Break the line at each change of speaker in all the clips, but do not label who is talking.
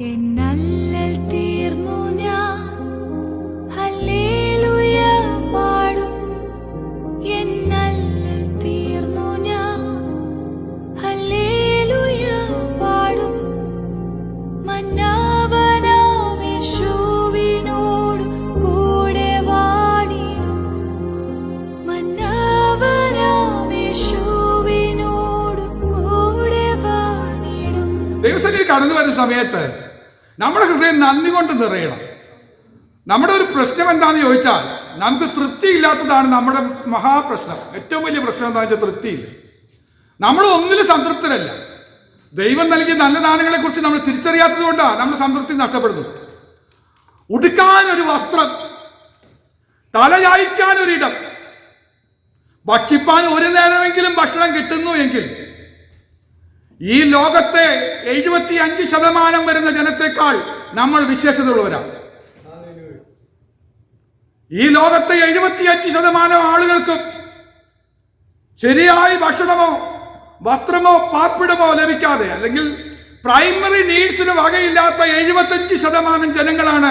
എന്നല്ലൽ തീർന്നു ഞാൻ. ഹല്ലേലൂയ പാടും. എന്നല്ലൽ തീർന്നു ഞാൻ. ഹല്ലേലൂയ പാടും. മന്നാവനാം യേശുവിനോട് കൂടെ വാണിടും. മന്നാവനാം യേശുവിനോട് കൂടെ വാണിടും.
ദൈവസന്നിധി കടന്നു വരുന്ന സമയത്ത് നമ്മുടെ ഹൃദയം നന്ദി കൊണ്ട് നിറയണം. നമ്മുടെ ഒരു പ്രശ്നം എന്താണെന്ന് ചോദിച്ചാൽ നമുക്ക് തൃപ്തിയില്ലാത്തതാണ് നമ്മുടെ മഹാപ്രശ്നം ഏറ്റവും വലിയ പ്രശ്നം എന്താണെന്ന് വെച്ചാൽ തൃപ്തിയില്ല. നമ്മൾ ഒന്നിലും സംതൃപ്തരല്ല. ദൈവം നൽകിയ നല്ല ദാനങ്ങളെ കുറിച്ച് നമ്മൾ തിരിച്ചറിയാത്തത് കൊണ്ടാണ് നമ്മൾ സംതൃപ്തി നഷ്ടപ്പെടുന്നു ഉടുക്കാൻ ഒരു വസ്ത്രം തലയായിക്കാൻ ഒരിടം ഭക്ഷിപ്പാൻ ഒരു നേരമെങ്കിലും ഭക്ഷണം കിട്ടുന്നു എങ്കിൽ ഈ ലോകത്തെ എഴുപത്തി അഞ്ച് ശതമാനം വരുന്ന ജനത്തെക്കാൾ നമ്മൾ വിശേഷതയുള്ളവരാണ്. ഈ ലോകത്തെ എഴുപത്തി അഞ്ച് ശതമാനം ആളുകൾക്കും ശരിയായി ഭക്ഷണമോ വസ്ത്രമോ പാപ്പിടമോ ലഭിക്കാതെ അല്ലെങ്കിൽ പ്രൈമറി നീഡ്സിന് വകയില്ലാത്ത എഴുപത്തഞ്ച് ശതമാനം ജനങ്ങളാണ്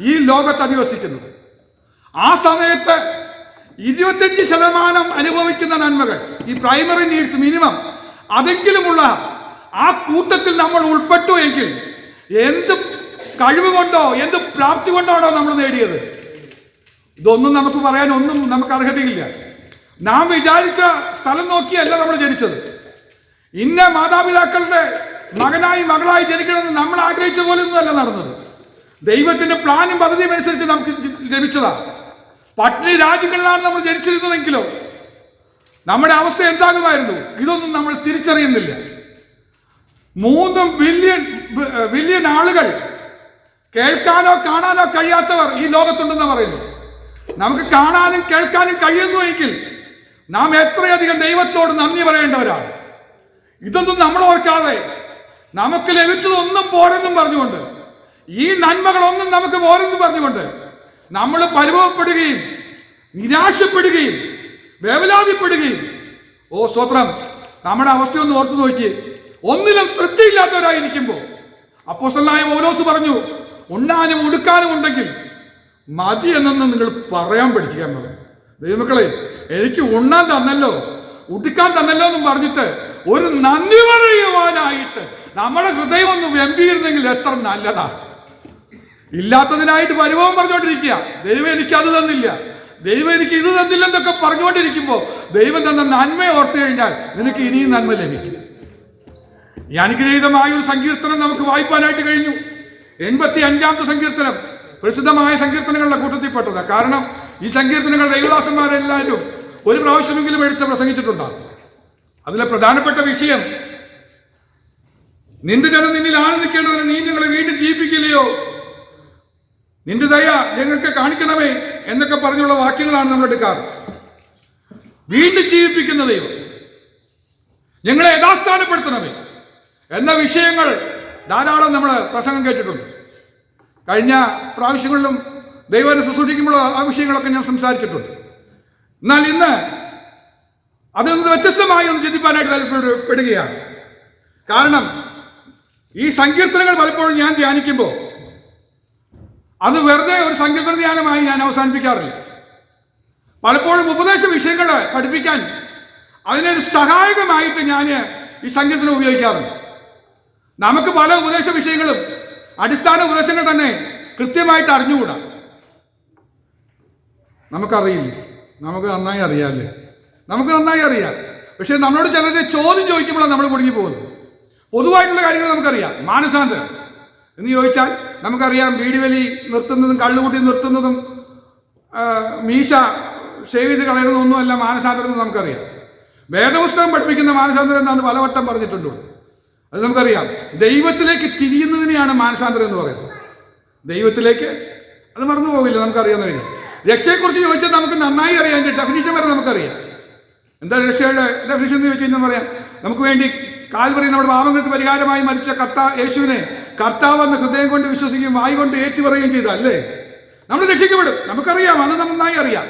ഈ ലോകത്ത് അധിവസിക്കുന്നത്. ആ സമയത്ത് ഇരുപത്തഞ്ച് ശതമാനം അനുഭവിക്കുന്ന നന്മകൾ ഈ പ്രൈമറി നീഡ്സ് മിനിമം അതെങ്കിലുമുള്ള ആ കൂട്ടത്തിൽ നമ്മൾ ഉൾപ്പെട്ടു എങ്കിൽ എന്ത് കഴിവ് കൊണ്ടോ എന്ത് പ്രാപ്തി കൊണ്ടാണോ നമ്മൾ നേടിയത്? ഇതൊന്നും നമുക്ക് പറയാൻ ഒന്നും നമുക്ക് അർഹതയില്ല. നാം വിചാരിച്ച സ്ഥലം നോക്കിയല്ല നമ്മൾ ജനിച്ചത്. ഇന്ന മാതാപിതാക്കളുടെ മകനായി മകളായി ജനിക്കണമെന്ന് നമ്മൾ ആഗ്രഹിച്ച പോലെ ഒന്നുമല്ല നടന്നത്. ദൈവത്തിന്റെ പ്ലാനും പദ്ധതിയും അനുസരിച്ച് നമുക്ക് ലഭിച്ചതാ. പട്ടിണി രാജ്യങ്ങളിലാണ് നമ്മൾ ജനിച്ചിരുന്നതെങ്കിലോ നമ്മുടെ അവസ്ഥ എന്താകുമായിരുന്നു? ഇതൊന്നും നമ്മൾ തിരിച്ചറിയുന്നില്ല. മൂന്ന് ബില്യൺ ബില്യൺ ആളുകൾ കേൾക്കാനോ കാണാനോ കഴിയാത്തവർ ഈ ലോകത്തുണ്ടെന്ന് പറയുന്നു നമുക്ക് കാണാനും കേൾക്കാനും കഴിയുന്നു എങ്കിൽ നാം എത്രയധികം ദൈവത്തോട് നന്ദി പറയേണ്ടവരാണ്. ഇതൊന്നും നമ്മൾ ഓർക്കാതെ നമുക്ക് ലഭിച്ചതൊന്നും പോരെന്നും പറഞ്ഞുകൊണ്ട് ഈ നന്മകളൊന്നും നമുക്ക് പോരെന്നും പറഞ്ഞുകൊണ്ട് നമ്മൾ പരിഭവപ്പെടുകയും നിരാശപ്പെടുകയും വേവലാതിപ്പെടുകയും. ഓ സ്തോത്രം. നമ്മുടെ അവസ്ഥയൊന്ന് ഓർത്തു നോക്കി. ഒന്നിലും തൃപ്തിയില്ലാത്തവരായിരിക്കുമ്പോൾ അപ്പോസ്തലനായ ഓരോസ് പറഞ്ഞു ഉണ്ണാനും ഉടുക്കാനും ഉണ്ടെങ്കിൽ മതി എന്നൊന്ന് നിങ്ങൾ പറയാൻ പഠിക്കുക എന്നത്. ദൈവമക്കളെ എനിക്ക് ഉണ്ണാൻ തന്നല്ലോ ഉടുക്കാൻ തന്നല്ലോ എന്നും പറഞ്ഞിട്ട് ഒരു നന്ദി പറയുവാനായിട്ട് നമ്മുടെ ഹൃദയം ഒന്ന് വെമ്പിയിരുന്നെങ്കിൽ എത്ര നല്ലതാ. ഇല്ലാത്തതിനായിട്ട് പരിഭവം പറഞ്ഞുകൊണ്ടിരിക്കുക. ദൈവം എനിക്ക് അത് തന്നില്ല. ദൈവം എനിക്ക് ഇത് തന്നില്ലെന്നൊക്കെ പറഞ്ഞുകൊണ്ടിരിക്കുമ്പോൾ ദൈവം തന്ന നന്മ ഓർത്തു കഴിഞ്ഞാൽ നിനക്ക് ഇനിയും നന്മ ലഭിക്കും. ഈ അനുഗ്രഹീതമായ ഒരു സങ്കീർത്തനം നമുക്ക് വായിക്കാനായിട്ട് കഴിഞ്ഞു. എൺപത്തി അഞ്ചാമത്തെ സങ്കീർത്തനം പ്രസിദ്ധമായ സങ്കീർത്തനങ്ങളുടെ കൂട്ടത്തിൽപ്പെട്ടത്. കാരണം ഈ സങ്കീർത്തനങ്ങൾ ദൈവദാസന്മാരെല്ലാവരും ഒരു പ്രാവശ്യമെങ്കിലും എടുത്ത് പ്രസംഗിച്ചിട്ടുണ്ടാകും അതിലെ പ്രധാനപ്പെട്ട വിഷയം നിന്റെ ജനം നിന്നിൽ ആനന്ദിക്കേണ്ടതിന് നീ ഞങ്ങളെ വീണ്ടും ജീവിപ്പിക്കില്ലയോ? നിന്റെ ദയ ഞങ്ങൾക്ക് കാണിക്കണമേ എന്നൊക്കെ പറഞ്ഞുള്ള വാക്യങ്ങളാണ് നമ്മൾ എടുക്കാറ്. വീണ്ടും ജീവിപ്പിക്കുന്ന ദൈവം ഞങ്ങളെ യഥാസ്ഥാനപ്പെടുത്തണമേ. എന്ന വിഷയങ്ങൾ ധാരാളം നമ്മൾ പ്രസംഗം കേട്ടിട്ടുണ്ട്. കഴിഞ്ഞ പ്രാവശ്യങ്ങളിലും ദൈവനെ ശുശ്രൂഷിക്കുമ്പോൾ ആ വിഷയങ്ങളൊക്കെ ഞാൻ സംസാരിച്ചിട്ടുണ്ട്. എന്നാൽ ഇന്ന് അതിൽ നിന്ന് വ്യത്യസ്തമായി ഒന്ന് ചിന്തിപ്പാനായിട്ട് താല്പര്യപ്പെടുകയാണ് കാരണം ഈ സങ്കീർത്തനങ്ങൾ പലപ്പോഴും ഞാൻ ധ്യാനിക്കുമ്പോൾ അത് വെറുതെ ഒരു സങ്കീർത്തന ധ്യാനമായി ഞാൻ അവസാനിപ്പിക്കാറില്ല. പലപ്പോഴും ഉപദേശ വിഷയങ്ങൾ പഠിപ്പിക്കാൻ അതിനൊരു സഹായകമായിട്ട് ഞാൻ ഈ സങ്കീർത്തനം ഉപയോഗിക്കാറുണ്ട്. നമുക്ക് പല ഉപദേശ വിഷയങ്ങളും അടിസ്ഥാന ഉപദേശങ്ങൾ തന്നെ കൃത്യമായിട്ട് അറിഞ്ഞുകൂടാ. നമുക്കറിയില്ലേ? നമുക്ക് നന്നായി അറിയാമല്ലേ നമുക്ക് നന്നായി അറിയാം. പക്ഷെ നമ്മളോട് ചിലരെ ചോദ്യം ചോദിക്കുമ്പോഴാണ് നമ്മൾ കുടുങ്ങി പോകുന്നത്. പൊതുവായിട്ടുള്ള കാര്യങ്ങൾ നമുക്കറിയാം. മാനസാന്തരം. എന്ന് ചോദിച്ചാൽ നമുക്കറിയാം വീടുവലി വലി നിർത്തുന്നതും കള്ളുകൂട്ടി നിർത്തുന്നതും മീശ ഷേവ് ചെയ്ത് കളയുന്നതൊന്നുമല്ല മാനസാന്തരം എന്ന് നമുക്കറിയാം. വേദപുസ്തകം പഠിപ്പിക്കുന്ന മാനസാന്തരം എന്താണെന്ന് പലവട്ടം പറഞ്ഞിട്ടുണ്ട് ഇവിടെ. അത് നമുക്കറിയാം. ദൈവത്തിലേക്ക് തിരിയുന്നതിനെയാണ് മാനസാന്തരം എന്ന് പറയുന്നത്. ദൈവത്തിലേക്ക് അത് മറന്നു പോകില്ല നമുക്കറിയാവുന്ന കാര്യം. രക്ഷയെക്കുറിച്ച് ചോദിച്ചാൽ നമുക്ക് നന്നായി അറിയാം. അതിന്റെ ഡെഫിനിഷൻ വരെ നമുക്കറിയാം. എന്താ രക്ഷയുടെ ഡെഫിനിഷൻ എന്ന് ചോദിച്ചു കഴിഞ്ഞാൽ പറയാം. നമുക്ക് വേണ്ടി കാൽവറി നമ്മുടെ പാപങ്ങൾക്ക് പരിഹാരമായി മരിച്ച കർത്താ യേശുവിനെ കർത്താവ് എന്ന ഹൃദയം കൊണ്ട് വിശ്വസിക്കുകയും വായി കൊണ്ട് ഏറ്റുപറയുകയും ചെയ്ത അല്ലേ? നമ്മൾ രക്ഷിക്കപ്പെടും. നമുക്കറിയാം. അത് നന്നായി അറിയാം.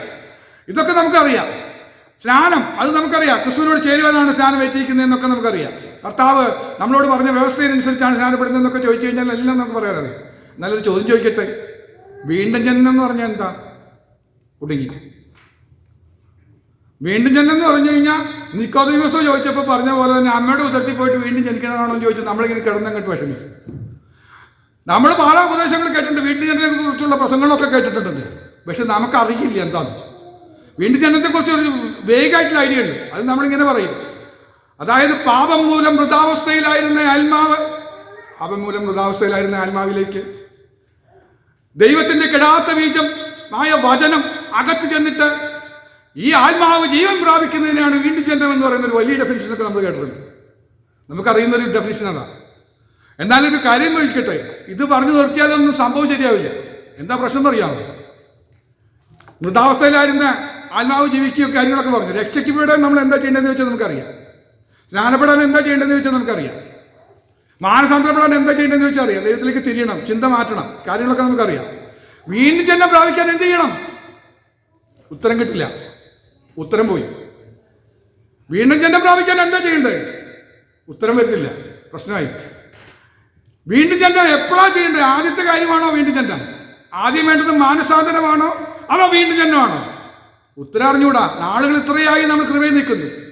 ഇതൊക്കെ നമുക്കറിയാം. സ്നാനം അത് നമുക്കറിയാം. ക്രിസ്തുവിനോട് ചേരുവാനാണ് സ്നാനം ഏറ്റിരിക്കുന്നത് എന്നൊക്കെ നമുക്കറിയാം. കർത്താവ് നമ്മളോട് പറഞ്ഞ വ്യവസ്ഥയനുസരിച്ചാണ് സ്നാനപ്പെടുന്നതെന്നൊക്കെ ചോദിച്ചു കഴിഞ്ഞാൽ എല്ലാം നമുക്ക് പറയാനറിയാം എന്നാലൊരു ചോദ്യം ചോദിക്കട്ടെ? വീണ്ടും ജനനം എന്ന് പറഞ്ഞാൽ എന്താ? കുടുങ്ങി. വീണ്ടും ജനനം എന്ന് പറഞ്ഞു കഴിഞ്ഞാൽ നിക്കോ ദിവസം ചോദിച്ചപ്പോൾ പറഞ്ഞ പോലെ തന്നെ അമ്മയുടെ ഉദരത്തിൽ പോയിട്ട് വീണ്ടും ജനിക്കണമാണോ എന്ന് ചോദിച്ചു. നമ്മളിങ്ങനെ കിടന്നങ്ങോട്ട് വിഷമിക്കും. നമ്മൾ പല ഉപദേശങ്ങൾ കേട്ടിട്ടുണ്ട്. വീണ്ടും ജനനത്തെ കുറിച്ചുള്ള പ്രസംഗങ്ങളൊക്കെ കേട്ടിട്ടുണ്ട് പക്ഷെ നമുക്ക് അറിയില്ല എന്താണ് വീണ്ടും ജനനത്തെക്കുറിച്ച് ഒരു വേഗമായിട്ടുള്ള ഐഡിയ ഉണ്ട്. അത് നമ്മളിങ്ങനെ പറയും. അതായത് പാപം മൂലം മൃതാവസ്ഥയിലായിരുന്ന ആത്മാവ് പാപം മൂലം മൃതാവസ്ഥയിലായിരുന്ന ആത്മാവിലേക്ക്. ദൈവത്തിന്റെ കെടാത്ത ബീജം ആയ വചനം അകത്ത് ചെന്നിട്ട് ഈ ആത്മാവ് ജീവൻ പ്രാപിക്കുന്നതിനാണ് വീണ്ടും ജനനം എന്ന് പറയുന്ന ഒരു വലിയ ഡെഫിനിഷനൊക്കെ നമ്മൾ കേട്ടിട്ടുണ്ട്. നമുക്കറിയുന്ന ഒരു ഡെഫിനിഷൻ അതാ. എന്നാലും ഒരു കാര്യം ചോദിക്കട്ടെ ഇത് പറഞ്ഞു നിർത്തിയാലൊന്നും സംഭവം ശരിയാവില്ല. എന്താ പ്രശ്നം എന്നറിയാമോ മൃതാവസ്ഥയിലായിരുന്ന ആത്മാവ് ജീവിക്കുകയോ കാര്യങ്ങളൊക്കെ പറഞ്ഞു. രക്ഷയ്ക്ക് വീടാൻ നമ്മൾ എന്താ ചെയ്യേണ്ടതെന്ന് വെച്ചാൽ നമുക്കറിയാം. സ്നാനപ്പെടാൻ എന്താ ചെയ്യേണ്ടതെന്ന് ചോദിച്ചാൽ നമുക്കറിയാം. മാനസാന്തരപ്പെടാൻ എന്താ ചെയ്യേണ്ടതെന്ന് ചോദിച്ചാൽ അറിയാം. ദൈവത്തിലേക്ക് തിരിയണം ചിന്ത മാറ്റണം കാര്യങ്ങളൊക്കെ നമുക്കറിയാം. വീണ്ടും ജന്മം പ്രാപിക്കാൻ എന്ത് ചെയ്യണം? ഉത്തരം കിട്ടില്ല. ഉത്തരം പോയി. വീണ്ടും ജന്മം പ്രാപിക്കാൻ എന്താ ചെയ്യേണ്ടത്? ഉത്തരം വരുന്നില്ല. പ്രശ്നമായി. വീണ്ടും ജന്മം എപ്പോഴാണ് ചെയ്യേണ്ടത്? ആദ്യത്തെ കാര്യമാണോ വീണ്ടും ജന്മം ആദ്യം വേണ്ടത് മാനസാന്തരമാണോ? അതോ വീണ്ടും ജന്മമാണോ ഉത്തരം അറിഞ്ഞൂടാ നാളുകൾ ഇത്രയായി നമ്മൾ കൃപയിൽ നിൽക്കുന്നു.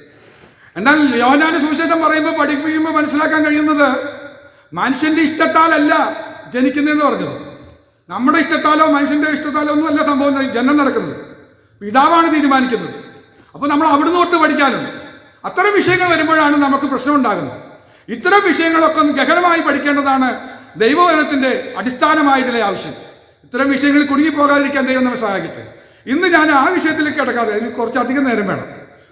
എന്നാൽ യോനാന്റെ സുവിശേഷം പറയുമ്പോൾ പഠിപ്പിക്കുമ്പോൾ മനസ്സിലാക്കാൻ കഴിയുന്നത് മനുഷ്യന്റെ ഇഷ്ടത്താലല്ല ജനിക്കുന്നതെന്ന് പറഞ്ഞത്. നമ്മുടെ ഇഷ്ടത്താലോ മനുഷ്യന്റെ ഇഷ്ടത്താലോ ഒന്നും അല്ല സംഭവം ജനനം നടക്കുന്നത്. പിതാവാണ് തീരുമാനിക്കുന്നത്. അപ്പോൾ നമ്മൾ അവിടുന്ന് തൊട്ട് പഠിക്കാനുണ്ട് അത്തരം വിഷയങ്ങൾ വരുമ്പോഴാണ് നമുക്ക് പ്രശ്നം ഉണ്ടാകുന്നത്. ഇത്തരം വിഷയങ്ങളൊക്കെ ഒന്ന് ഗഹനമായി പഠിക്കേണ്ടതാണ് ദൈവവചനത്തിന്റെ അടിസ്ഥാനമായ ചില ആവശ്യം. ഇത്തരം വിഷയങ്ങളിൽ കുടുങ്ങിപ്പോകാതിരിക്കാൻ ദൈവം നമ്മെ സഹായിക്കട്ടെ. ഇന്ന് ഞാൻ ആ വിഷയത്തിലേക്ക് കിടക്കാതെ അതിന് കുറച്ചധികം നേരം വേണം.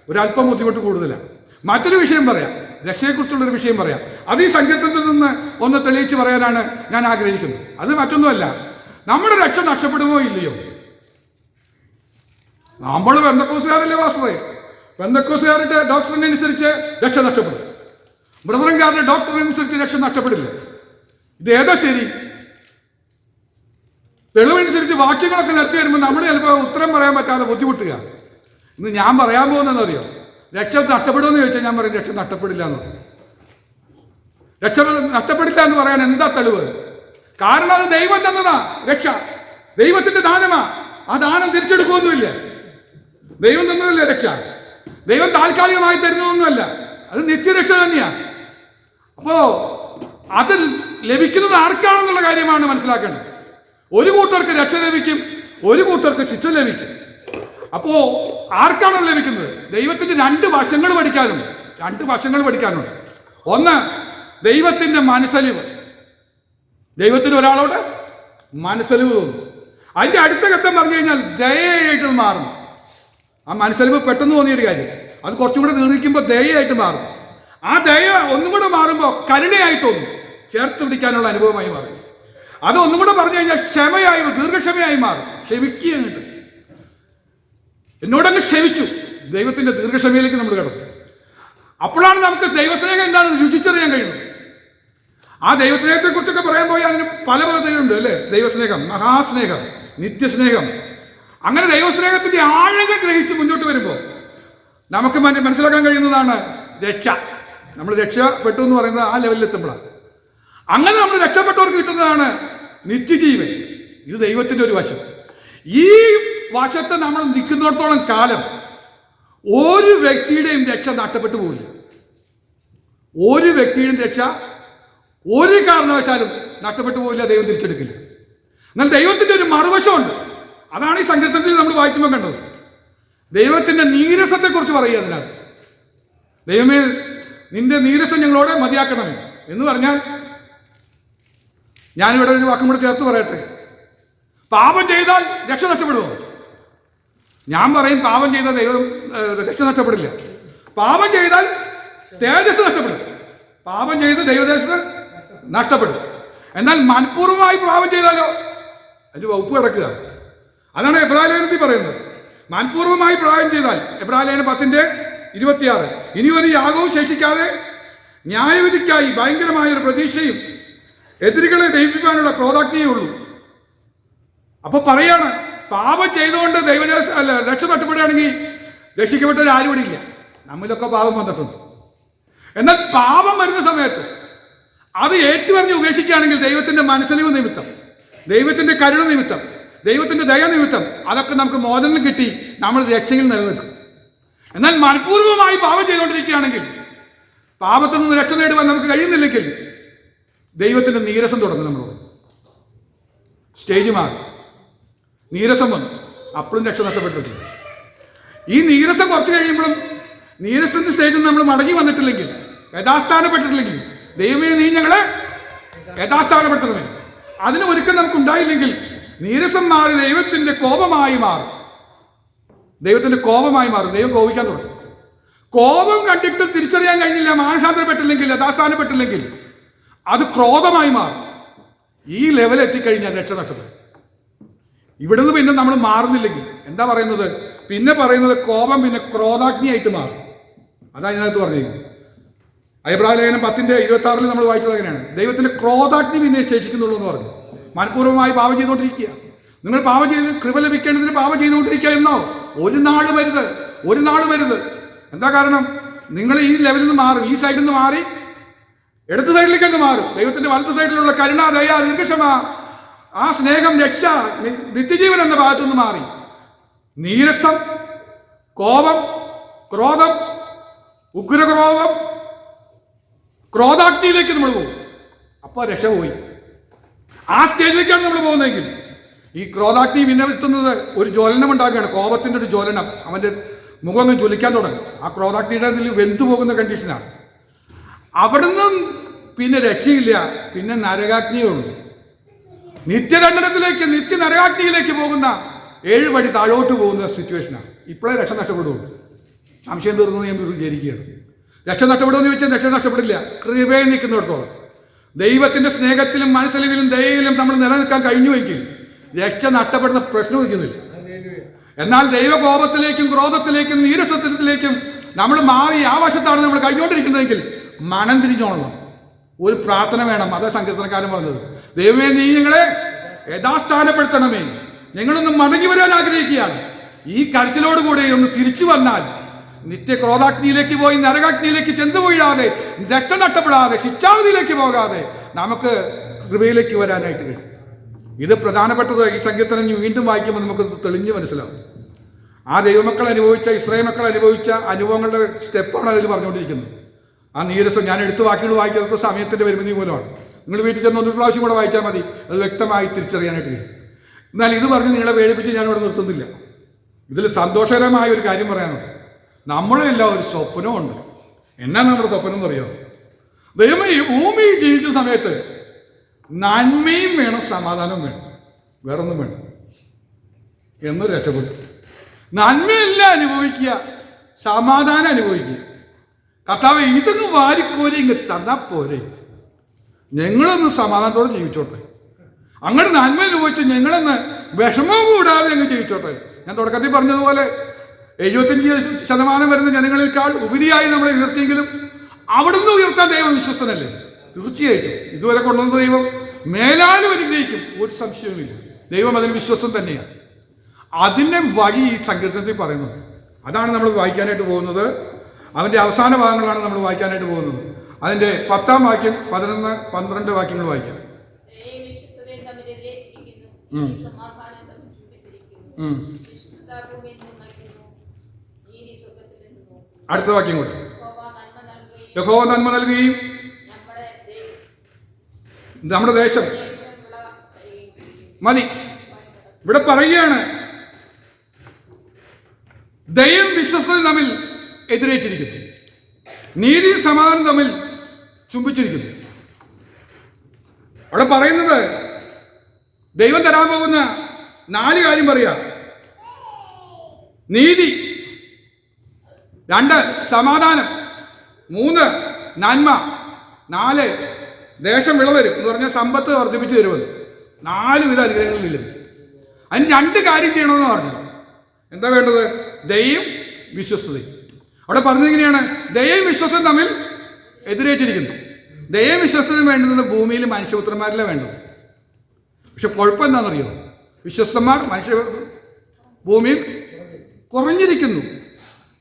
ഒരല്പം ബുദ്ധിമുട്ട് കൂടുതലാണ്. മറ്റൊരു വിഷയം പറയാം. രക്ഷയെക്കുറിച്ചുള്ളൊരു വിഷയം പറയാം. അത് ഈ സങ്കീർത്തനത്തിൽ നിന്ന് ഒന്ന് തെളിയിച്ച് പറയാനാണ് ഞാൻ ആഗ്രഹിക്കുന്നത്. അത് മറ്റൊന്നുമല്ല. നമ്മുടെ രക്ഷ നഷ്ടപ്പെടുമോ ഇല്ലയോ? നമ്മൾ വെന്തക്കോസുകാരല്ലേ വാസ്തവേ ബന്ധക്കോസുകാരുടെ ഡോക്ടറിനനുസരിച്ച് രക്ഷ നഷ്ടപ്പെടും. ബ്രദറൻകാരുടെ ഡോക്ടറിനനുസരിച്ച് രക്ഷ നഷ്ടപ്പെടില്ല. ഇത് ഏതാ ശരി? തെളിവനുസരിച്ച് വാക്യങ്ങളൊക്കെ നിർത്തി വരുമ്പോൾ നമ്മൾ ചിലപ്പോൾ ഉത്തരം പറയാൻ പറ്റാതെ ബുദ്ധിമുട്ടുക. ഇന്ന് ഞാൻ പറയാൻ പോകുന്നതെന്നറിയോ? രക്ഷ നഷ്ടപ്പെടുമെന്ന് ചോദിച്ചാൽ ഞാൻ പറയും രക്ഷ നഷ്ടപ്പെടില്ല എന്ന് രക്ഷ നഷ്ടപ്പെടില്ല എന്ന് പറയാൻ എന്താ തെളിവ്? കാരണം അത് ദൈവം തന്നതാ രക്ഷ. ദൈവത്തിന്റെ ദാനമാ. ആ ദാനം തിരിച്ചെടുക്കുമൊന്നുമില്ല ദൈവം തന്നതല്ലേ രക്ഷ? ദൈവം താൽക്കാലികമായി തരുന്നതൊന്നുമല്ല. അത് നിത്യരക്ഷ തന്നെയാ. അപ്പോ അത് ലഭിക്കുന്നത് ആർക്കാണെന്നുള്ള കാര്യമാണ് മനസ്സിലാക്കേണ്ടത്. ഒരു കൂട്ടർക്ക് രക്ഷ ലഭിക്കും ഒരു കൂട്ടർക്ക് ശിക്ഷ ലഭിക്കും. അപ്പോ ആർക്കാണ് അത് ലഭിക്കുന്നത് ദൈവത്തിന്റെ രണ്ട് വശങ്ങൾ പഠിക്കാനുണ്ട് രണ്ട് വശങ്ങൾ പഠിക്കാനുണ്ട്. ഒന്ന് ദൈവത്തിന്റെ മനസ്സലിവ്. ദൈവത്തിന് ഒരാളോട് മനസ്സലിവ് അതിന്റെ അടുത്ത ഘട്ടം പറഞ്ഞു കഴിഞ്ഞാൽ ദയയായിട്ട് മാറുന്നു. മാറും ആ മനസ്സലിവ് പെട്ടെന്ന് തോന്നിയൊരു കാര്യം. അത് കുറച്ചും കൂടെ നീളിക്കുമ്പോൾ ദയയായിട്ട് മാറും ആ ദയ ഒന്നും കൂടെ മാറുമ്പോൾ കരുണയായി തോന്നും. ചേർത്ത് പിടിക്കാനുള്ള അനുഭവമായി മാറും അത് ഒന്നും കൂടെ പറഞ്ഞു കഴിഞ്ഞാൽ ക്ഷമയായി ദീർഘക്ഷമയായി മാറും ക്ഷമിക്കുക അങ്ങോട്ട് എന്നോടങ്ങ് ക്ഷമിച്ചു. ദൈവത്തിന്റെ ദീർഘക്ഷമയിലേക്ക് നമ്മൾ കടന്നു. അപ്പോഴാണ് നമുക്ക് ദൈവസ്നേഹം എന്താണെന്ന് രുചിച്ചറിയാൻ കഴിയുന്നത്? ആ ദൈവസ്നേഹത്തെ കുറിച്ചൊക്കെ പറയാൻ പോയി അതിന് പല പദ്ധതികളുണ്ട് അല്ലേ? ദൈവസ്നേഹം മഹാസ്നേഹം നിത്യസ്നേഹം. അങ്ങനെ ദൈവസ്നേഹത്തിന്റെ ആഴങ്ങൾ ഗ്രഹിച്ച് മുന്നോട്ട് വരുമ്പോൾ നമുക്ക് മനസ്സിലാക്കാൻ കഴിയുന്നതാണ് രക്ഷ. നമ്മൾ രക്ഷപ്പെട്ടു എന്ന് പറയുന്നത് ആ ലെവലിൽ എത്തുമ്പോഴാണ്. അങ്ങനെ നമ്മൾ രക്ഷപ്പെട്ടവർക്ക് കിട്ടുന്നതാണ് നിത്യജീവൻ. ഇത് ദൈവത്തിന്റെ ഒരു വശം. ഈ വശത്ത് നമ്മൾ നിൽക്കുന്നിടത്തോളം കാലം ഒരു വ്യക്തിയുടെയും രക്ഷ നഷ്ടപ്പെട്ടു പോകില്ല ഒരു വ്യക്തിയുടെയും രക്ഷ ഒരു കാരണവശാലും നഷ്ടപ്പെട്ടു പോകില്ല ദൈവം തിരിച്ചെടുക്കില്ല. എന്നാൽ ദൈവത്തിന്റെ ഒരു മറുവശമുണ്ട്. അതാണ് ഈ സങ്കീർത്തനത്തിൽ നമ്മൾ വായിക്കുമ്പോൾ കണ്ടത്. ദൈവത്തിന്റെ നീരസത്തെക്കുറിച്ച് പറയുക അതിനകത്ത്. ദൈവമേ നിന്റെ നീരസം ഞങ്ങളോട് മതിയാക്കണമേ എന്ന് പറഞ്ഞാൽ ഞാനിവിടെ ഒരു വാക്കും കൂടെ ചേർത്ത് പറയട്ടെ. പാപം ചെയ്താൽ രക്ഷ നഷ്ടപ്പെടുമോ ഞാൻ പറയും പാപം ചെയ്താൽ ദൈവം രക്ഷ നഷ്ടപ്പെടില്ല. പാപം ചെയ്താൽ തേജസ് നഷ്ടപ്പെടും. പാപം ചെയ്ത് ദൈവദേശ നഷ്ടപ്പെടും. എന്നാൽ മനഃപൂർവമായി പാപം ചെയ്താലോ? അതിന് വകുപ്പ് കിടക്കുക. അതാണ് എബ്രാലേനത്തിൽ പറയുന്നത്. മനഃപൂർവമായി പ്രായം ചെയ്താൽ എബ്രാലേന പത്തിന്റെ ഇരുപത്തിയാറ്. ഇനി ഒരു യാഗവും ശേഷിക്കാതെ ന്യായവിധിക്കായി ഭയങ്കരമായ ഒരു പ്രതീക്ഷയും എതിരികളെ ദഹിപ്പിക്കാനുള്ള ക്രോധാഗ്നിയേ ഉള്ളൂ. അപ്പൊ പറയാണ് പാപം ചെയ്തുകൊണ്ട് ദൈവദേശ അല്ല രക്ഷ നഷ്ടപ്പെടുകയാണെങ്കിൽ രക്ഷിക്കപ്പെട്ടവർ ആരും ഇവിടെ ഇല്ല. നമ്മിലൊക്കെ പാപം വന്നിട്ടുണ്ട്. എന്നാൽ പാപം വരുന്ന സമയത്ത് അത് ഏറ്റുപറഞ്ഞ് ഉപേക്ഷിക്കുകയാണെങ്കിൽ ദൈവത്തിന്റെ മനസ്സിലിവ് നിമിത്തം ദൈവത്തിന്റെ കരുണ നിമിത്തം ദൈവത്തിന്റെ ദയ നിമിത്തം അതൊക്കെ നമുക്ക് മോചനം കിട്ടി നമ്മൾ രക്ഷയിൽ നിലനിൽക്കും. എന്നാൽ മനഃപൂർവമായി പാപം ചെയ്തുകൊണ്ടിരിക്കുകയാണെങ്കിൽ പാപത്തിൽ നിന്ന് രക്ഷ നേടുവാൻ നമുക്ക് കഴിയുന്നില്ലെങ്കിൽ ദൈവത്തിന്റെ നീരസം തുടങ്ങും നമ്മളോട്. സ്റ്റേജ് മാറി. നീരസം വന്നു. അപ്പോഴും രക്ഷ നഷ്ടപ്പെട്ടിട്ടില്ല. ഈ നീരസം കുറച്ച് കഴിയുമ്പോഴും നീരസത്തിന്റെ സ്റ്റേജിൽ നമ്മൾ മടങ്ങി വന്നിട്ടില്ലെങ്കിൽ യഥാസ്ഥാനപ്പെട്ടിട്ടില്ലെങ്കിൽ ദൈവമേ നീ ഞങ്ങളെ യഥാസ്ഥാനപ്പെടുത്തണമേ. അതിന് നമുക്ക് ഉണ്ടായില്ലെങ്കിൽ നീരസം മാറി ദൈവത്തിന്റെ കോപമായി മാറും. ദൈവത്തിന്റെ കോപമായി മാറും. ദൈവം കോപിക്കാൻ തുടങ്ങും. കോപം കണ്ടിട്ട് തിരിച്ചറിയാൻ കഴിഞ്ഞില്ല മാനസാന്തരപ്പെട്ടില്ലെങ്കിൽ യഥാസ്ഥാനപ്പെട്ടില്ലെങ്കിൽ അത് ക്രോധമായി മാറും. ഈ ലെവൽ എത്തിക്കഴിഞ്ഞാൽ രക്ഷ നഷ്ടപ്പെടും. ഇവിടുന്ന് പിന്നെ നമ്മൾ മാറുന്നില്ലെങ്കിൽ എന്താ പറയുന്നത്? പിന്നെ പറയുന്നത് കോപം പിന്നെ ക്രോധാഗ്നിയായിട്ട് മാറും. അതാ ഇതിനകത്ത് പറഞ്ഞിരിക്കുന്നത്. അഭിപ്രായ ലേഖനം പത്തിന്റെ ഇരുപത്തി ആറിൽ നമ്മൾ വായിച്ചത് അങ്ങനെയാണ്. ദൈവത്തിന്റെ ക്രോധാഗ്നി പിന്നെ ശേഷിക്കുന്നുള്ളൂ എന്ന് പറഞ്ഞു. മനഃപൂർവമായി പാപം ചെയ്തുകൊണ്ടിരിക്കുക. നിങ്ങൾ പാപം ചെയ്ത് കൃപ ലഭിക്കേണ്ടതിന് പാപം ചെയ്തുകൊണ്ടിരിക്കുക എന്നോ ഒരു നാട് വരുത്. ഒരു നാട് വരുത്. എന്താ കാരണം? നിങ്ങൾ ഈ ലെവലിൽ നിന്ന് മാറും. ഈ സൈഡിൽ നിന്ന് മാറി ഇടത്ത് സൈഡിലേക്ക് അങ്ങ് മാറും. ദൈവത്തിന്റെ വലത്ത് സൈഡിലുള്ള കരുണ ദയ ദീർഘക്ഷമ ആ സ്നേഹം രക്ഷ നിത്യജീവൻ എന്ന ഭാഗത്തു നിന്ന് മാറി. നീരസം കോപം ക്രോധം ഉഗ്രക്രോധം ക്രോധാഗ്നിയിലേക്ക് നമ്മൾ പോകും. അപ്പോൾ രക്ഷ പോയി. ആ സ്റ്റേജിലേക്കാണ് നമ്മൾ പോകുന്നതെങ്കിൽ ഈ ക്രോധാഗ്നി പിന്നെ എത്തുന്നത് ഒരു ജ്വലനം ഉണ്ടാക്കുകയാണ്. കോപത്തിന്റെ ഒരു ജ്വലനം. അവന്റെ മുഖം ഒന്ന് ജ്വലിക്കാൻ തുടങ്ങും. ആ ക്രോധാഗ്നിയുടെ ഇതിൽ വെന്തു പോകുന്ന കണ്ടീഷനാണ് അവിടുന്ന് പിന്നെ രക്ഷയില്ല. പിന്നെ നരകാഗ്നിയേ ഉള്ളൂ. നിത്യദണ്ഡനത്തിലേക്ക് നിത്യ നരകാഗ്നിയിലേക്ക് പോകുന്ന ഏഴ് പടി താഴോട്ട് പോകുന്ന സിറ്റുവേഷനാണ് ഇപ്പോഴേ രക്ഷ നഷ്ടപ്പെടുള്ളൂ സംശയം തീർന്നു ഞാൻ വിചാരിക്കുകയാണ് രക്ഷ നഷ്ടപ്പെടുമെന്ന് ചോദിച്ചാൽ രക്ഷ നഷ്ടപ്പെടില്ല. കൃപയെ നിൽക്കുന്നിടത്തോളം. ദൈവത്തിന്റെ സ്നേഹത്തിലും മനസ്സിലും ദയയിലും നമ്മൾ നിലനിൽക്കാൻ കഴിഞ്ഞുവെങ്കിൽ രക്ഷ നഷ്ടപ്പെടുന്ന പ്രശ്നം വയ്ക്കുന്നില്ല എന്നാൽ ദൈവകോപത്തിലേക്കും ക്രോധത്തിലേക്കും നീരസത്തിലേക്കും നമ്മൾ മാറി ആ വശത്താണ് നമ്മൾ കഴിഞ്ഞുകൊണ്ടിരിക്കുന്നതെങ്കിൽ മനം തിരിഞ്ഞോളണം. ഒരു പ്രാർത്ഥന വേണം. അതേ സങ്കീർത്തനക്കാരൻ പറഞ്ഞത്. ദൈവമേ നീ ഞങ്ങളെ യഥാസ്ഥാനപ്പെടുത്തണമേ. ഞങ്ങളൊന്ന് മടങ്ങി വരാൻ ആഗ്രഹിക്കുകയാണ്. ഈ കരച്ചിലോടുകൂടെ ഒന്ന് തിരിച്ചു വന്നാൽ നിത്യ ക്രോധാഗ്നിയിലേക്ക് പോയി നരകാഗ്നിയിലേക്ക് ചെന്നു വീഴാതെ രക്ഷ നഷ്ടപ്പെടാതെ ശിക്ഷാവിധിയിലേക്ക് പോകാതെ നമുക്ക് കൃപയിലേക്ക് വരാനായിട്ട് കഴിയും. ഇത് പ്രധാനപ്പെട്ടത് ഈ സങ്കീർത്തനം വീണ്ടും വായിക്കുമ്പോൾ നമുക്ക് തെളിഞ്ഞു മനസ്സിലാവും. ആ ദൈവമക്കൾ അനുഭവിച്ച ഇസ്രായേൽ മക്കൾ അനുഭവിച്ച അനുഭവങ്ങളുടെ സ്റ്റെപ്പാണ് അതിൽ പറഞ്ഞുകൊണ്ടിരിക്കുന്നത്. ആ നീരസം ഞാൻ എടുത്തു വാക്കുകൾ വായിക്കുന്നത് സമയത്തിന്റെ പരിമിതി മൂലമാണ്. നിങ്ങൾ വീട്ടിൽ ചെന്ന് ഒരു പ്രാവശ്യം കൂടെ വായിച്ചാൽ മതി. അത് വ്യക്തമായി തിരിച്ചറിയാനായിട്ട് കഴിയും എന്നാൽ ഇത് പറഞ്ഞ് നിങ്ങളെ വേടിപ്പിച്ച് ഞാൻ ഇവിടെ നിർത്തുന്നില്ല. ഇതിൽ സന്തോഷകരമായ ഒരു കാര്യം പറയാനുണ്ട്. നമ്മളെല്ലാം ഒരു സ്വപ്നമുണ്ട് എന്നാ നമ്മുടെ സ്വപ്നം എന്ന് എന്നറിയോ? ദൈവം ഈ ഭൂമി ജീവിക്കുന്ന സമയത്ത് നന്മയും വേണം സമാധാനവും വേണം. വേറൊന്നും വേണം എന്ന് രക്ഷപ്പെട്ടു. നന്മയെല്ലാം അനുഭവിക്കുക സമാധാനം അനുഭവിക്കുക. കർത്താവ് ഇതങ്ങ് വാരിക്കോരി ഇങ്ങ് തന്നാ പോരെ. ഞങ്ങളൊന്ന് സമാധാനത്തോടെ ജീവിച്ചോട്ടെ. അങ്ങനെ നന്മ അനുഭവിച്ച് ഞങ്ങളൊന്ന് വിഷമം കൂടാതെ അങ്ങ് ജീവിച്ചോട്ടെ. ഞാൻ തുടക്കത്തിൽ പറഞ്ഞതുപോലെ എഴുപത്തിയഞ്ച് ശതമാനം വരുന്ന ജനങ്ങളെക്കാൾ ഉപരിയായി നമ്മളെ ഉയർത്തിയെങ്കിലും അവിടുന്ന് ഉയർത്താൻ ദൈവം വിശ്വസ്തനല്ലേ? തീർച്ചയായിട്ടും. ഇതുവരെ കൊണ്ടുവന്ന ദൈവം മേലാലും അനുഗ്രഹിക്കും ഒരു സംശയവുമില്ല. ദൈവം അതിന് വിശ്വസം തന്നെയാണ്. അതിന്റെ വഴി ഈ സങ്കീർത്തനത്തിൽ പറയുന്നത്. അതാണ് നമ്മൾ വായിക്കാനായിട്ട് പോകുന്നത്. അവന്റെ അവസാന ഭാഗങ്ങളാണ് നമ്മൾ വായിക്കാനായിട്ട് പോകുന്നത്. അതിന്റെ പത്താം വാക്യം പതിനൊന്ന് പന്ത്രണ്ട് വാക്യങ്ങൾ വായിക്കാം. അടുത്ത വാക്യം കൂടെ.
യഹോവ നന്മ നൽകുകയും നമ്മുടെ
ദേശം. മതി. ഇവിടെ പറയുകയാണ് ദയം വിശ്വസ്തയും തമ്മിൽ എതിരേറ്റിരിക്കുന്നു. നീതി സമാധാനം തമ്മിൽ ചുംബിച്ചിരിക്കുന്നു. അവിടെ പറയുന്നത് ദൈവം തരാൻ പോകുന്ന നാല് കാര്യം പറയാ. നീതി രണ്ട് സമാധാനം മൂന്ന് നന്മ നാല് ദേശം വിളവരും എന്ന് പറഞ്ഞാൽ സമ്പത്ത് വർദ്ധിപ്പിച്ചു തരുമെന്ന്. നാല് വിധ അനുഗ്രഹങ്ങളില്ല? അതിന് രണ്ട് കാര്യം ചെയ്യണമെന്ന് പറഞ്ഞു എന്താ വേണ്ടത്? ദയയും വിശ്വസ്തതയും. അവിടെ പറഞ്ഞത് എങ്ങനെയാണ്? ദയയും വിശ്വസം തമ്മിൽ എതിരേറ്റിരിക്കുന്നു. ദൈവവിശ്വസ്തത വേണ്ടുന്നത് ഭൂമിയിൽ മനുഷ്യപുത്രന്മാരിലെ വേണ്ടത്. പക്ഷെ കുഴപ്പം എന്താണെന്നറിയോ വിശ്വസ്തന്മാർ മനുഷ്യ ഭൂമിയിൽ കുറഞ്ഞിരിക്കുന്നു.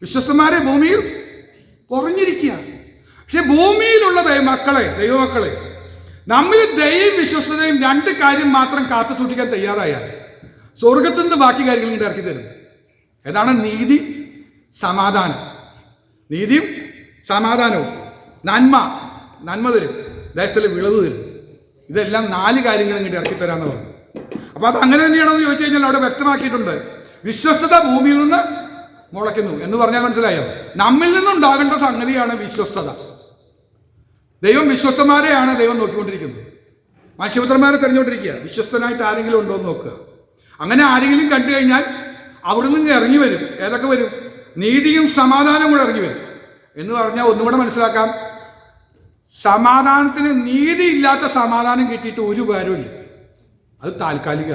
വിശ്വസ്തന്മാരെ ഭൂമിയിൽ കുറഞ്ഞിരിക്കുക. പക്ഷെ ഭൂമിയിലുള്ള മക്കളെ ദൈവമക്കളെ നമ്മൾ ദൈവം വിശ്വസ്തതയും രണ്ട് കാര്യം മാത്രം കാത്തു സൂക്ഷിക്കാൻ തയ്യാറായാൽ സ്വർഗത്തിൽ നിന്ന് ബാക്കി കാര്യങ്ങൾ ഇങ്ങോട്ട് ഇറക്കി തരുന്നത് ഏതാണ്? നീതി സമാധാനം. നീതിയും സമാധാനവും. നന്മ നന്മ തരും. ദേശത്തിലെ വിളവ് തരും. ഇതെല്ലാം നാല് കാര്യങ്ങൾ ഇങ്ങോട്ട് ഇറക്കി തരാമെന്ന് പറഞ്ഞു. അപ്പൊ അത് അങ്ങനെ തന്നെയാണോ എന്ന് ചോദിച്ചു കഴിഞ്ഞാൽ അവിടെ വ്യക്തമാക്കിയിട്ടുണ്ട്. വിശ്വസ്തത ഭൂമിയിൽ നിന്ന് മുളയ്ക്കുന്നു എന്ന് പറഞ്ഞാൽ മനസ്സിലായോ? നമ്മിൽ നിന്നുണ്ടാകേണ്ട സംഗതിയാണ് വിശ്വസ്തത. ദൈവം വിശ്വസ്തന്മാരെയാണ് ദൈവം നോക്കിക്കൊണ്ടിരിക്കുന്നത്. മനുഷ്യപുത്രന്മാരെ തെരഞ്ഞുകൊണ്ടിരിക്കുക. വിശ്വസ്തനായിട്ട് ആരെങ്കിലും ഉണ്ടോ എന്ന് നോക്കുക. അങ്ങനെ ആരെങ്കിലും കണ്ടു കഴിഞ്ഞാൽ അവിടെ നിന്ന് ഇറങ്ങി വരും. ഏതൊക്കെ വരും? നീതിയും സമാധാനവും കൂടെ ഇറങ്ങി വരും. എന്ന് പറഞ്ഞാൽ ഒന്നുകൂടെ മനസ്സിലാക്കാം. സമാധാനത്തിന് നീതിയില്ലാത്ത സമാധാനം കിട്ടിയിട്ട് ഒരു കാര്യമില്ല അത് താൽക്കാലിക.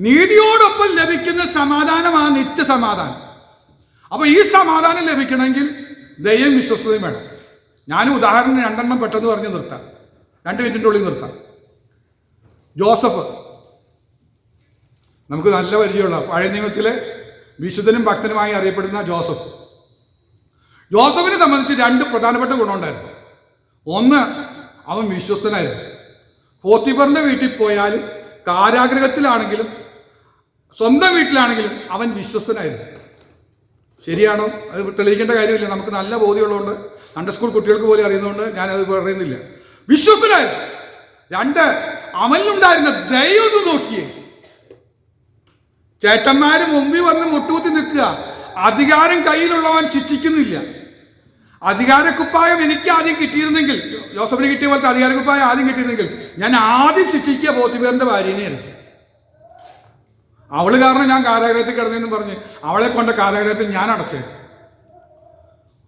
നീതിയോടൊപ്പം ലഭിക്കുന്ന സമാധാനമാണ് നിത്യസമാധാനം. അപ്പൊ ഈ സമാധാനം ലഭിക്കണമെങ്കിൽ ദയം വിശ്വസ്തയും വേണം. ഞാൻ ഉദാഹരണം രണ്ടെണ്ണം പെട്ടെന്ന് പറഞ്ഞ് നിർത്താം. രണ്ട് മിനിറ്റിന്റെ ഉള്ളിൽ നിർത്താം. ജോസഫ് നമുക്ക് നല്ല പരിചയമുള്ള പഴയ നിയമത്തിലെ വിശുദ്ധനും ഭക്തനുമായി അറിയപ്പെടുന്ന ജോസഫ്. ജോസഫിനെ സംബന്ധിച്ച് രണ്ട് പ്രധാനപ്പെട്ട ഗുണമുണ്ടായിരുന്നു. ഒന്ന് അവൻ വിശ്വസ്തനായിരുന്നു. പോത്തിബറിന്റെ വീട്ടിൽ പോയാലും കാരാഗ്രഹത്തിലാണെങ്കിലും സ്വന്തം വീട്ടിലാണെങ്കിലും അവൻ വിശ്വസ്തനായിരുന്നു. ശരിയാണോ? അത് തെളിയിക്കേണ്ട കാര്യമില്ല. നമുക്ക് നല്ല ബോധ്യമുള്ളതുകൊണ്ട് അണ്ടർ സ്കൂൾ കുട്ടികൾക്ക് പോലും അറിയുന്നതുകൊണ്ട് ഞാനത് പറയുന്നില്ല. വിശ്വസ്തനായിരുന്നു. രണ്ട് അവനിലുണ്ടായിരുന്ന ദൈവം നോക്കിയേ. ചേട്ടന്മാര് മുമ്പിൽ വന്ന് മുട്ടൂത്തി നിൽക്കുക. അധികാരം കയ്യിലുള്ളവൻ ശിക്ഷിക്കുന്നില്ല. അധികാരക്കുപ്പായം എനിക്ക് ആദ്യം കിട്ടിയിരുന്നെങ്കിൽ ജോസഫിന് കിട്ടിയ പോലത്തെ അധികാരക്കുപ്പായം ആദ്യം കിട്ടിയിരുന്നെങ്കിൽ ഞാൻ ആദ്യം ശിക്ഷിക്കുക പോത്തിബേറിന്റെ ഭാര്യനെയായിരുന്നു. അവൾ കാരണം ഞാൻ കാരാഗ്രഹത്തിൽ കിടന്നെന്ന് പറഞ്ഞ് അവളെ കൊണ്ട കാരാഗ്രഹത്തിൽ ഞാൻ അടച്ചത്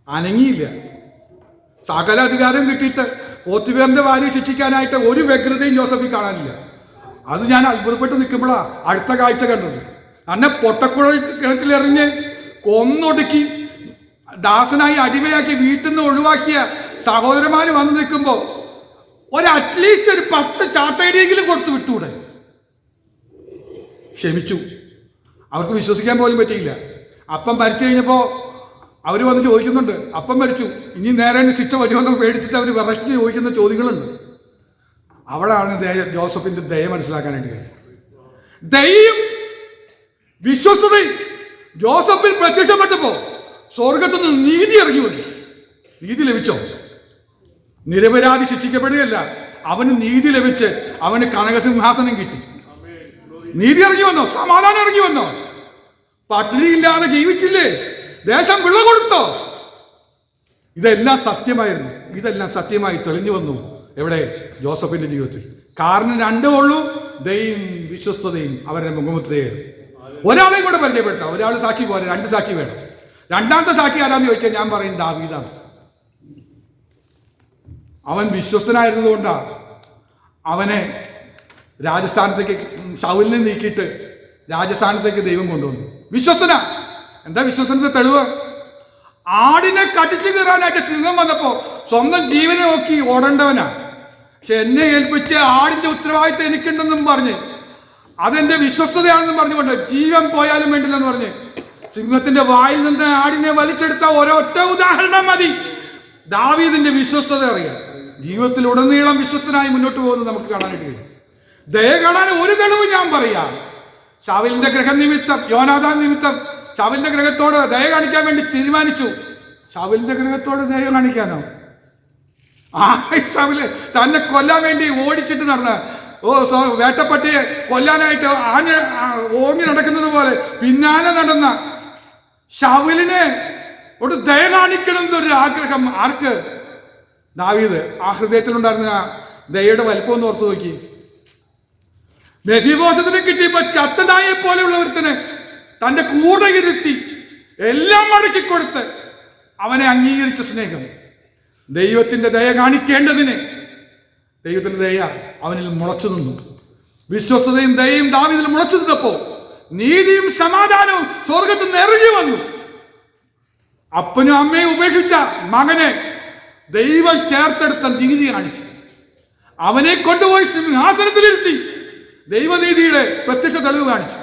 അനങ്ങിയില്ല. സകല അധികാരം കിട്ടിയിട്ട് പോത്തിബേറിന്റെ ഭാര്യയെ ശിക്ഷിക്കാനായിട്ട് ഒരു വ്യഗ്രതയും ജോസഫിൽ കാണാനില്ല. അത് ഞാൻ അത്ഭുതപ്പെട്ട് നിൽക്കുമ്പോഴാ അടുത്ത കാഴ്ച കണ്ടത്. അന്നെ പൊട്ടക്കുഴ കിണറ്റിലെറിഞ്ഞ് കൊന്നൊടുക്കി ദാസനായി അടിമയാക്കി വീട്ടിൽ നിന്ന് ഒഴിവാക്കിയ സഹോദരന്മാര് വന്ന് നിൽക്കുമ്പോൾ ഒരു അറ്റ്ലീസ്റ്റ് ഒരു പത്ത് ചാട്ടയടിയെങ്കിലും കൊടുത്തു വിട്ടൂടെ? ക്ഷമിച്ചു. അവർക്ക് വിശ്വസിക്കാൻ പോലും പറ്റിയില്ല. അപ്പം മരിച്ചു കഴിഞ്ഞപ്പോൾ അവർ വന്ന് ചോദിക്കുന്നുണ്ട്. അപ്പം മരിച്ചു. ഇനി നേരെ ശിക്ഷ വരുമെന്ന് പേടിച്ചിട്ട് അവർ വിറക്കി ചോദിക്കുന്ന ചോദ്യങ്ങളുണ്ട്. അവിടാണ് ദയ ജോസഫിന്റെ ദയ മനസ്സിലാക്കാനായിട്ട് കാര്യം ദയും വിശ്വസതയും ജോസഫിൽ പ്രത്യക്ഷപ്പെട്ടപ്പോ സ്വർഗത്തു നിന്ന് നീതി ഇറങ്ങി വന്നു നീതി ലഭിച്ചോ? നിരപരാധി ശിക്ഷിക്കപ്പെടുകയല്ല. അവന് നീതി ലഭിച്ച് അവന് കനകസിംഹാസനം കിട്ടി. നീതി ഇറങ്ങി വന്നോ സമാധാനം ഇറങ്ങി വന്നോ പട്ടിണി ഇല്ലാതെ ജീവിച്ചില്ലേ? ദേശം വിള കൊടുത്തോ? ഇതെല്ലാം സത്യമായിരുന്നു. ഇതെല്ലാം സത്യമായി തെളിഞ്ഞു വന്നു എവിടെ? ജോസഫിന്റെ ജീവിതത്തിൽ. കാരണം രണ്ടേ ഉള്ളൂ. ദയും വിശ്വസ്തതയും അവരുടെ മുഖമുദ്രയായിരുന്നു ഒരാളെയും കൂടെ പരിചയപ്പെടുത്താം. ഒരാൾ സാക്ഷി പോലെ രണ്ട് സാക്ഷി വേണം. രണ്ടാമത്തെ സാക്ഷി ആരാന്ന് ചോദിച്ചാൽ ഞാൻ പറയും ദാവീദാണ്. അവൻ വിശ്വസ്തനായിരുന്നത് കൊണ്ടാണ് അവനെ രാജസ്ഥാനത്തേക്ക് ഷൗലിനെ നീക്കിയിട്ട് രാജസ്ഥാനത്തേക്ക് ദൈവം കൊണ്ടുവന്നു. വിശ്വസ്തന. എന്താ വിശ്വസനത്തെ തെളിവ്? ആടിനെ കടിച്ചു കയറാനായിട്ട് സിംഹം വന്നപ്പോ സ്വന്തം ജീവനെ നോക്കി ഓടേണ്ടവനാ. പക്ഷെ എന്നെ ഏൽപ്പിച്ച് ആടിന്റെ ഉത്തരവാദിത്തം എനിക്കുണ്ടെന്നും പറഞ്ഞ് അതെന്റെ വിശ്വസ്തതയാണെന്നും പറഞ്ഞുകൊണ്ട് ജീവൻ പോയാലും വേണ്ടില്ലെന്ന് പറഞ്ഞ് സിംഹത്തിന്റെ വായിൽ നിന്ന് ആടിനെ വലിച്ചെടുത്ത ഒരൊറ്റ ഉദാഹരണം മതി. ദാവീദിന്റെ വിശ്വസ്തത അറിയാം. ജീവിതത്തിൽ ഉടനീളം വിശ്വസ്തനായി മുന്നോട്ട് പോകുന്നത് നമുക്ക് കാണാനായിട്ട് കഴിയും. ദയ കാണാൻ ഒരു തെളിവ് ഞാൻ പറയാം. ഷാവിലിന്റെ ഗ്രഹനിമിത്തം യോനാഥാൻ നിമിത്തം ഷാവിലിന്റെ ഗ്രഹത്തോട് ദയ കാണിക്കാൻ വേണ്ടി തീരുമാനിച്ചു. ഷാവിലിന്റെ ഗ്രഹത്തോട് ദയ കാണിക്കാനോ? ആ തന്നെ കൊല്ലാൻ വേണ്ടി ഓടിച്ചിട്ട് നടന്ന. ഓ വേട്ടപ്പട്ടിയെ കൊല്ലാനായിട്ട് ആഞ്ഞ ഓങ്ങി നടക്കുന്നത് പോലെ പിന്നാലെ നടന്ന ഷാവിലിനെ ഒരു ദയ കാണിക്കണം എന്നൊരു ആഗ്രഹം ആർക്ക്? ദാവീദ്. ആ ഹൃദയത്തിലുണ്ടായിരുന്ന ദയയുടെ വലിപ്പം എന്ന് ഓർത്തു നോക്കി. മെഫിബോസത്തിനെ കിട്ടിയപ്പോ ചത്തനായെ പോലെയുള്ള ഒരുത്തന് തന്റെ കൂടെ ഇരുത്തി എല്ലാം മടക്കി കൊടുത്ത് അവനെ അംഗീകരിച്ച സ്നേഹം. ദൈവത്തിന്റെ ദയ കാണിക്കേണ്ടതിന് ദൈവത്തിന്റെ ദയ അവനിൽ മുളച്ചു നിന്നു. വിശ്വസ്തതയും ദയയും ദാവിതിൽ മുളച്ചു നിന്നപ്പോ നീതിയും സമാധാനവും സ്വർഗത്തിൽ നിന്ന് ഇറങ്ങി വന്നു. അപ്പനും അമ്മയും ഉപേക്ഷിച്ച മകനെ ദൈവം ചേർത്തെടുത്ത നീതി കാണിച്ചു. അവനെ കൊണ്ടുപോയി സിംഹാസനത്തിലിരുത്തി ദൈവനീതിയുടെ പ്രത്യക്ഷ തെളിവ് കാണിച്ചു.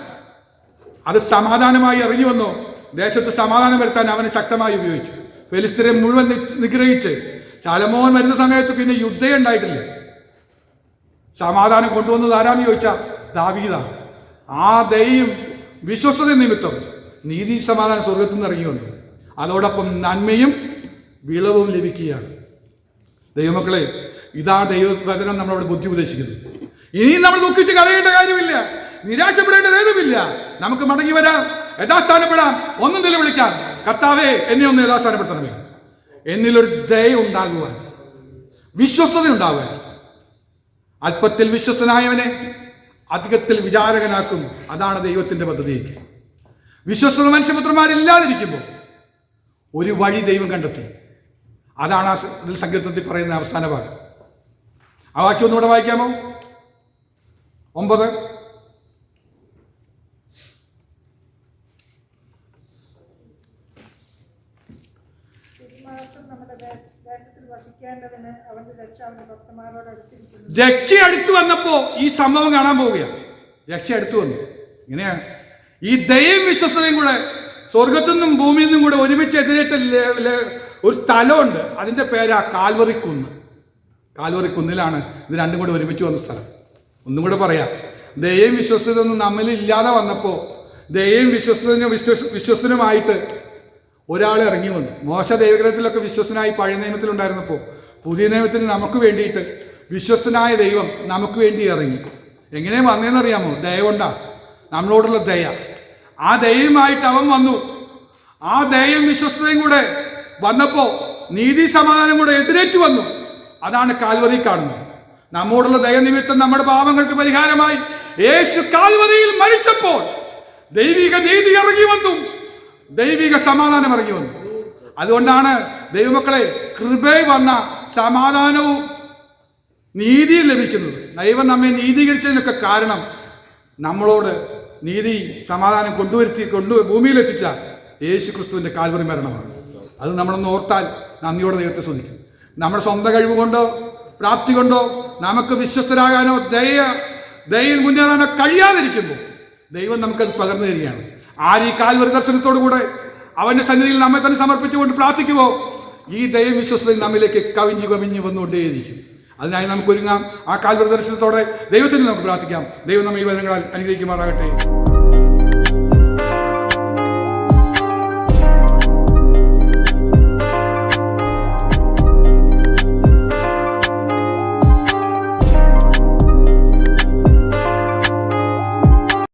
അത് സമാധാനമായി ഇറങ്ങി വന്നു. ദേശത്ത് സമാധാനം വരുത്താൻ അവനെ ശക്തമായി ഉപയോഗിച്ചു. ഫെലിസ്തരെ മുഴുവൻ നിഗ്രഹിച്ച് ശാലമോഹൻ വരുന്ന സമയത്ത് പിന്നെ യുദ്ധം ഉണ്ടായിട്ടില്ല. സമാധാനം കൊണ്ടുവന്നത് ആരാന്ന് ചോദിച്ചാൽ ദാവീദ ആ ദയും വിശ്വസത നിമിത്തം നീതി സമാധാനം സ്വർഗത്തിൽ നിന്ന് ഇറങ്ങി വന്നു. അതോടൊപ്പം നന്മയും വിളവും ലഭിക്കുകയാണ്. ദൈവമക്കളെ ഇതാണ് ദൈവവചനം നമ്മളോട് ബുദ്ധി ഉപദേശിക്കുന്നത് ഇനിയും നമ്മൾ ദുഃഖിച്ച് കരയേണ്ട കാര്യമില്ല. നിരാശപ്പെടേണ്ട ഏതുമില്ല. നമുക്ക് മടങ്ങി വരാം യഥാസ്ഥാനപ്പെടാം ഒന്നും നിലവിളിക്കാം കർത്താവേ എന്നെ ഒന്ന് യഥാസ്ഥാനപ്പെടുത്തണമേ. എന്നിലൊരു ദയ ഉണ്ടാകുവാൻ വിശ്വസ്തത ഉണ്ടാകുവാൻ അല്പത്തിൽ വിശ്വസ്തനായവനെ അധികത്തിൽ വിചാരകനാക്കും അതാണ് ദൈവത്തിന്റെ പദ്ധതി. വിശ്വസ്തത മനുഷ്യപുത്രന്മാരില്ലാതിരിക്കുമ്പോൾ ഒരു വഴി ദൈവം കണ്ടെത്തി. അതാണ് ആ സങ്കീർത്തത്തിൽ പറയുന്ന അവസാന ഭാഗം. ആ വാക്യം ഒന്നുകൂടെ വായിക്കാമോ? ഒമ്പത്.
രക്ഷ
അടുത്ത് വന്നപ്പോ ഈ സംഭവം കാണാൻ പോവുകയാണ് രക്ഷ അടുത്ത് വന്നു. ഇങ്ങനെയാണ് ഈ ദയയും വിശ്വസതയും കൂടെ സ്വർഗത്തു നിന്നും ഭൂമിയിൽ നിന്നും കൂടെ ഒരുമിച്ച് എതിരേറ്റ ഒരു സ്ഥലമുണ്ട്. അതിന്റെ പേരാ കാൽവറി കുന്ന് കാൽവറി കുന്നിലാണ് ഇത് രണ്ടും കൂടെ ഒരുമിച്ച് വന്ന സ്ഥലം. ഒന്നും കൂടെ പറയാം. ദയയും വിശ്വസ്തതൊന്നും നമ്മിൽ ഇല്ലാതെ വന്നപ്പോൾ ദയയും വിശ്വസ്തനും വിശ്വസ് വിശ്വസ്തനുമായിട്ട് ഒരാൾ ഇറങ്ങി വന്നു. മോശ ദൈവഗ്രഹത്തിലൊക്കെ വിശ്വസ്തനായി പഴയ നിയമത്തിലുണ്ടായിരുന്നപ്പോൾ പുതിയ നിയമത്തിന് നമുക്ക് വേണ്ടിയിട്ട് വിശ്വസ്തനായ ദൈവം നമുക്ക് വേണ്ടി ഇറങ്ങി. എങ്ങനെ വന്നതെന്നറിയാമോ ദയ കൊണ്ടാ. നമ്മളോടുള്ള ദയ. ആ ദയയുമായിട്ട് അവൻ വന്നു. ആ ദയയും വിശ്വസ്തതയും കൂടെ വന്നപ്പോൾ നീതി സമാധാനം കൂടെ എതിരേറ്റു വന്നു. അതാണ് കാൽവറി കാണുന്നത്. നമ്മോടുള്ള ദയനിമിത്തം നമ്മുടെ പാപങ്ങൾക്ക് പരിഹാരമായി. യേശു കാൽവറിയിൽ മരിച്ചപ്പോൾ ദൈവിക നീതി ഇറങ്ങി വന്നു. ദൈവിക സമാധാനം ഇറങ്ങി വന്നു. അതുകൊണ്ടാണ് ദൈവമക്കളെ കൃപയിൽ വന്ന സമാധാനവും നീതിയും ലഭിക്കുന്നത്. ദൈവം നമ്മെ നീതീകരിച്ചതിനൊക്കെ കാരണം നമ്മളോട് നീതി സമാധാനം കൊണ്ടുവരുത്തി കൊണ്ടു ഭൂമിയിലെത്തിച്ച യേശു ക്രിസ്തുവിന്റെ കാൽവറി മരണമാണ്. അത് നമ്മളൊന്ന് ഓർത്താൽ നന്ദിയോടെ ദൈവത്തെ ശ്രദ്ധിക്കും നമ്മുടെ സ്വന്തം കഴിവ് കൊണ്ടോ പ്രാപ്തി കൊണ്ടോ നമുക്ക് വിശ്വസ്തരാകാനോ ദയ ദയയിൽ മുന്നേറാനോ കഴിയാതിരിക്കുമ്പോൾ ദൈവം നമുക്കത് പകർന്നു തരികയാണ്. ആര് ഈ കാൽവറി ദർശനത്തോടു കൂടെ അവന്റെ സന്നിധിയിൽ നമ്മെ തന്നെ സമർപ്പിച്ചുകൊണ്ട് പ്രാർത്ഥിക്കുമോ ഈ ദൈവം വിശ്വസത നമ്മിലേക്ക് കവിഞ്ഞു കവിഞ്ഞു വന്നുകൊണ്ടേയിരിക്കും. അതിനായി നമുക്ക് ഒരുങ്ങാം ആ കാൽവറി ദർശനത്തോടെ ദൈവത്തിന് നമുക്ക് പ്രാർത്ഥിക്കാം. ദൈവം നമ്മെ ഈ വചനങ്ങളാൽ അനുഗ്രഹിക്കുമാറാകട്ടെ.